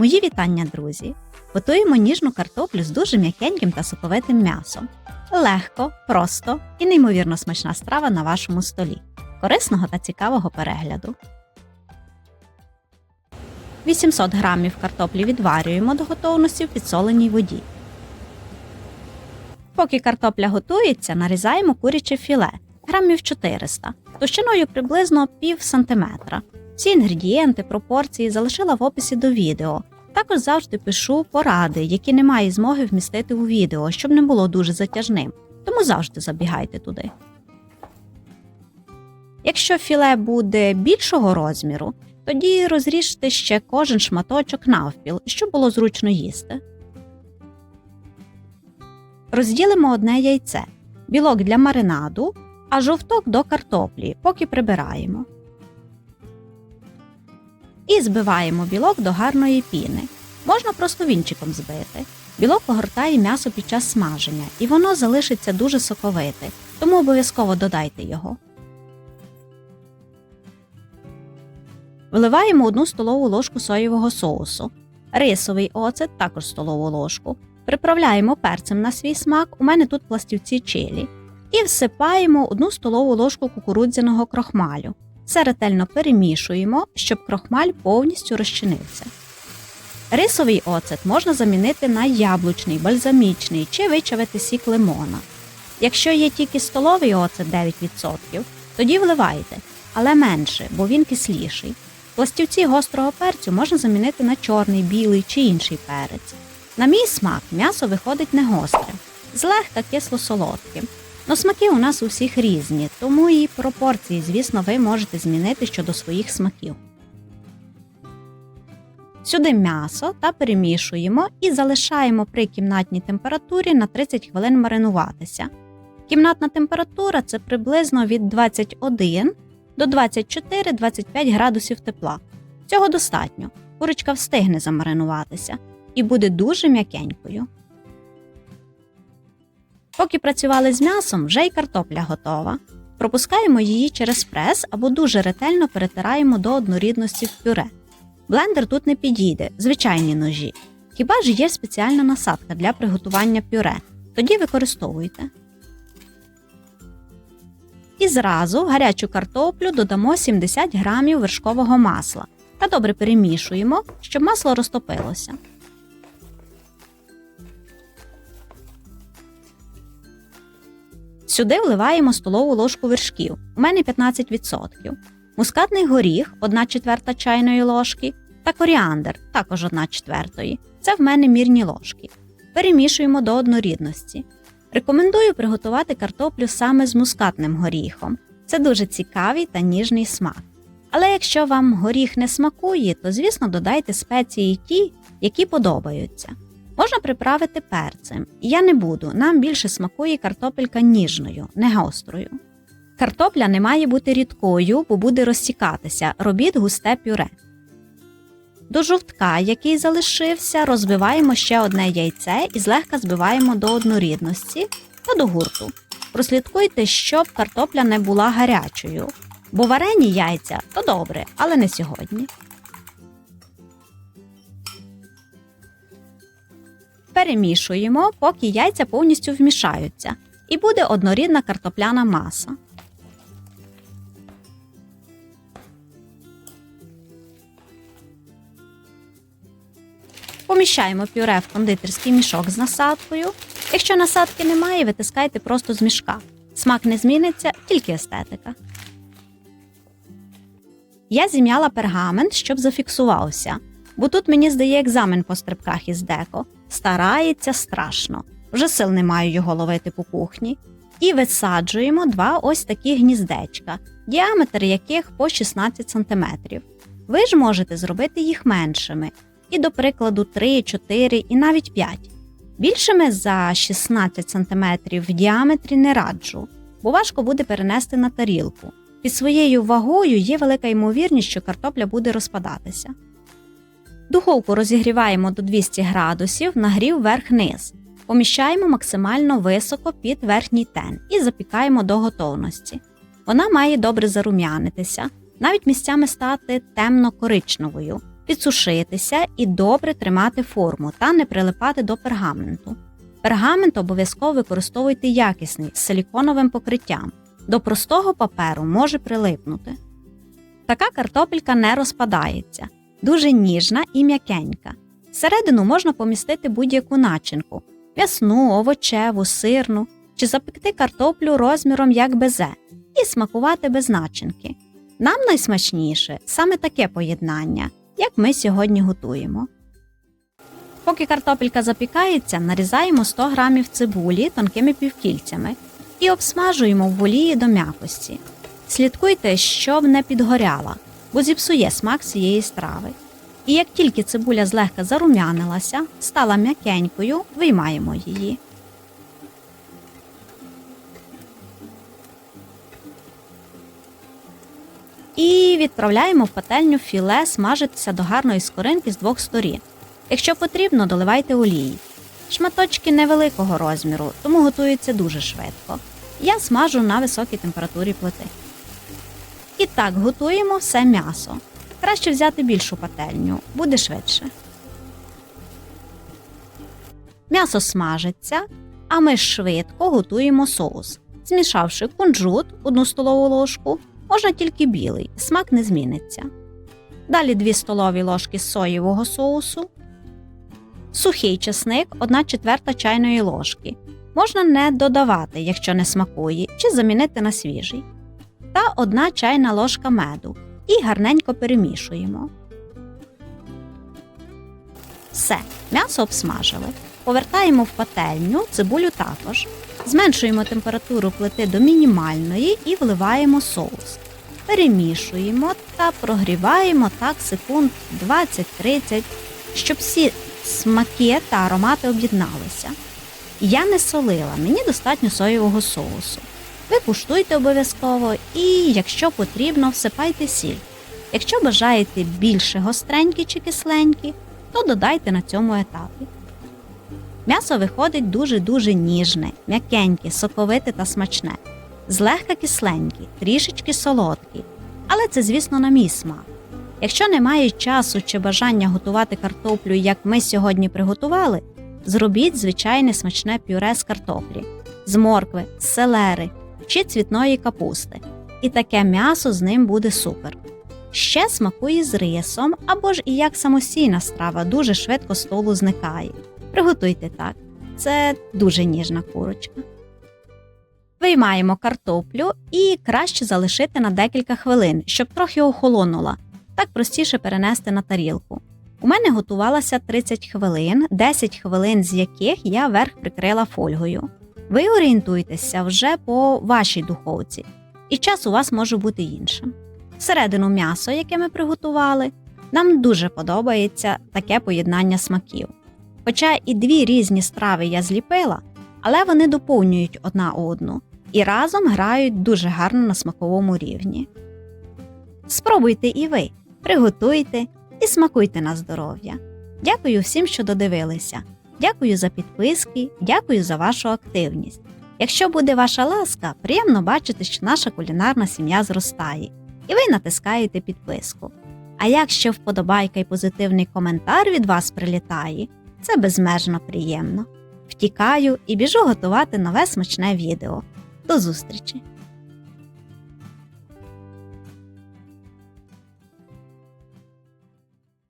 Мої вітання, друзі! Готуємо ніжну картоплю з дуже м'якеньким та соковитим м'ясом. Легко, просто і неймовірно смачна страва на вашому столі. Корисного та цікавого перегляду. 800 грамів картоплі відварюємо до готовності в підсоленій воді. Поки картопля готується, нарізаємо куряче філе грамів 400, товщиною приблизно пів сантиметра. Всі інгредієнти, пропорції залишила в описі до відео. Також завжди пишу поради, які не маю змоги вмістити у відео, щоб не було дуже затяжним, тому завжди забігайте туди. Якщо філе буде більшого розміру, тоді розріжте ще кожен шматочок навпіл, щоб було зручно їсти. Розділимо одне яйце, білок для маринаду, а жовток до картоплі, поки прибираємо. І збиваємо білок до гарної піни. Можна просто вінчиком збити. Білок огортає м'ясо під час смаження, і воно залишиться дуже соковите, тому обов'язково додайте його. Вливаємо 1 столову ложку соєвого соусу, рисовий оцет також столову ложку. Приправляємо перцем на свій смак, у мене тут пластівці чилі. І всипаємо 1 столову ложку кукурудзяного крохмалю. Все ретельно перемішуємо, щоб крохмаль повністю розчинився. Рисовий оцет можна замінити на яблучний, бальзамічний чи вичавити сік лимона. Якщо є тільки столовий оцет 9%, тоді вливайте, але менше, бо він кисліший. Пластівці гострого перцю можна замінити на чорний, білий чи інший перець. На мій смак м'ясо виходить не гостре, злегка кисло-солодким. Но смаки у нас у всіх різні, тому і пропорції, звісно, ви можете змінити щодо своїх смаків. Сюди м'ясо та перемішуємо і залишаємо при кімнатній температурі на 30 хвилин маринуватися. Кімнатна температура це приблизно від 21 до 24-25 градусів тепла. Цього достатньо. Курочка встигне замаринуватися і буде дуже м'якенькою. Поки працювали з м'ясом, вже й картопля готова. Пропускаємо її через прес або дуже ретельно перетираємо до однорідності в пюре. Блендер тут не підійде, звичайні ножі. Хіба ж є спеціальна насадка для приготування пюре? Тоді використовуйте. І зразу в гарячу картоплю додамо 70 грамів вершкового масла та добре перемішуємо, щоб масло розтопилося. Сюди вливаємо столову ложку вершків, у мене 15%, мускатний горіх 1 четверта чайної ложки та коріандр також 1 четвертої. Це в мене мірні ложки. Перемішуємо до однорідності. Рекомендую приготувати картоплю саме з мускатним горіхом. Це дуже цікавий та ніжний смак. Але якщо вам горіх не смакує, то звісно додайте спеції ті, які подобаються. Можна приправити перцем. Я не буду, нам більше смакує картопелька ніжною, не гострою. Картопля не має бути рідкою, бо буде розсікатися, робіть густе пюре. До жовтка, який залишився, розбиваємо ще одне яйце і злегка збиваємо до однорідності та до гурту. Прослідкуйте, щоб картопля не була гарячою, бо варені яйця то добре, але не сьогодні. Перемішуємо, поки яйця повністю вмішаються, і буде однорідна картопляна маса. Поміщаємо пюре в кондитерський мішок з насадкою. Якщо насадки немає, витискайте просто з мішка. Смак не зміниться, тільки естетика. Я зім'яла пергамент, щоб зафіксувався, бо тут мені здає екзамен по стрибках із деко. Старається страшно. Вже сил не маю його ловити по кухні. І висаджуємо два ось такі гніздечка, діаметр яких по 16 см. Ви ж можете зробити їх меншими, і, до прикладу, 3, 4 і навіть 5. Більшими за 16 см в діаметрі не раджу, бо важко буде перенести на тарілку. Під своєю вагою є велика ймовірність, що картопля буде розпадатися. Духовку розігріваємо до 200 градусів, нагрів верх-низ. Поміщаємо максимально високо під верхній тен і запікаємо до готовності. Вона має добре зарум'янитися, навіть місцями стати темно-коричневою, підсушитися і добре тримати форму та не прилипати до пергаменту. Пергамент обов'язково використовуйте якісний з силіконовим покриттям. До простого паперу може прилипнути. Така картопелька не розпадається, дуже ніжна і м'якенька. Всередину можна помістити будь-яку начинку м'ясну, овочеву, сирну чи запекти картоплю розміром як безе і смакувати без начинки. Нам найсмачніше саме таке поєднання, як ми сьогодні готуємо. Поки картопелька запікається, нарізаємо 100 г цибулі тонкими півкільцями і обсмажуємо в олії до м'якості. Слідкуйте, щоб не підгоряла, бо зіпсує смак цієї страви. І як тільки цибуля злегка зарум'янилася, стала м'якенькою, виймаємо її. І відправляємо в пательню філе смажитися до гарної скоринки з двох сторін. Якщо потрібно, доливайте олії. Шматочки невеликого розміру, тому готуються дуже швидко. Я смажу на високій температурі плити. Так готуємо все м'ясо. Краще взяти більшу пательню, буде швидше. М'ясо смажиться, а ми швидко готуємо соус, змішавши кунжут 1 столову ложку, можна тільки білий, смак не зміниться. Далі 2 столові ложки соєвого соусу, сухий чесник 1 четверта чайної ложки. Можна не додавати, якщо не смакує, чи замінити на свіжий. Та 1 чайна ложка меду і гарненько перемішуємо. Все, м'ясо обсмажили. Повертаємо в пательню, цибулю також. Зменшуємо температуру плити до мінімальної і вливаємо соус. Перемішуємо та прогріваємо так секунд 20-30, щоб всі смаки та аромати об'єдналися. Я не солила, мені достатньо соєвого соусу. Ви куштуйте обов'язково і, якщо потрібно, всипайте сіль. Якщо бажаєте більше гостренькі чи кисленькі, то додайте на цьому етапі. М'ясо виходить дуже-дуже ніжне, м'якеньке, соковите та смачне, злегка кисленькі, трішечки солодкі. Але це, звісно, на мій смак. Якщо немає часу чи бажання готувати картоплю, як ми сьогодні приготували, зробіть звичайне смачне пюре з картоплі, з моркви, з селери чи цвітної капусти. І таке м'ясо з ним буде супер. Ще смакує з рисом або ж і як самостійна страва дуже швидко столу зникає. Приготуйте так, це дуже ніжна курочка. Виймаємо картоплю і краще залишити на декілька хвилин, щоб трохи охолонула. Так простіше перенести на тарілку. У мене готувалася 30 хвилин, 10 хвилин з яких я верх прикрила фольгою. Ви орієнтуйтеся вже по вашій духовці, і час у вас може бути іншим. Всередину м'ясо, яке ми приготували, нам дуже подобається таке поєднання смаків. Хоча і дві різні страви я зліпила, але вони доповнюють одна одну і разом грають дуже гарно на смаковому рівні. Спробуйте і ви, приготуйте і смакуйте на здоров'я. Дякую всім, що додивилися. Дякую за підписки, дякую за вашу активність. Якщо буде ваша ласка, приємно бачити, що наша кулінарна сім'я зростає, і ви натискаєте підписку. А якщо вподобайка і позитивний коментар від вас прилітає, це безмежно приємно. Втікаю і біжу готувати нове смачне відео. До зустрічі!